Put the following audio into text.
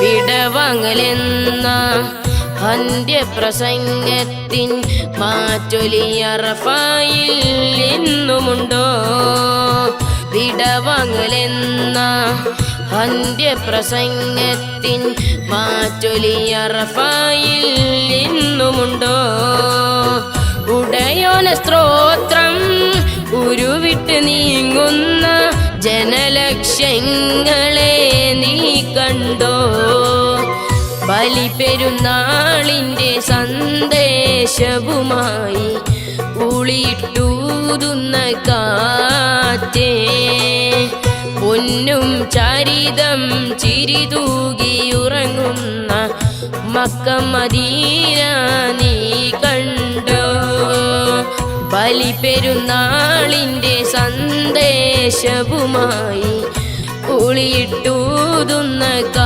വിടവാങ്ങലെന്ന അന്ത്യപ്രസംഗത്തിൻ മാറ്റൊലിയറഫായിൽ ഇന്നുമുണ്ടോ? വിടവാങ്ങലെന്ന അന്ത്യപ്രസംഗത്തിൻ മാറ്റൊലിയറഫായിൽ ഇന്നുമുണ്ടോ? ഉടയോന സ്ത്രോത്രം ഉരുവിട്ട് നീങ്ങുന്ന ജനലക്ഷ്യങ്ങളെ നീ കണ്ടോ? ബലിപെരുന്നാളിന്റെ സന്ദേശവുമായി ഉളിട്ടൂതുന്ന കാറ്റേ. പൊന്നും ചരിതം ചിരിതൂകിയുറങ്ങുന്ന മക്കമദീന നീ കണ്ടോ? ബലിപെരുന്നാളിന്റെ സന്ദേശവുമായി ഉളിയിട്ടൂതുന്ന ودنك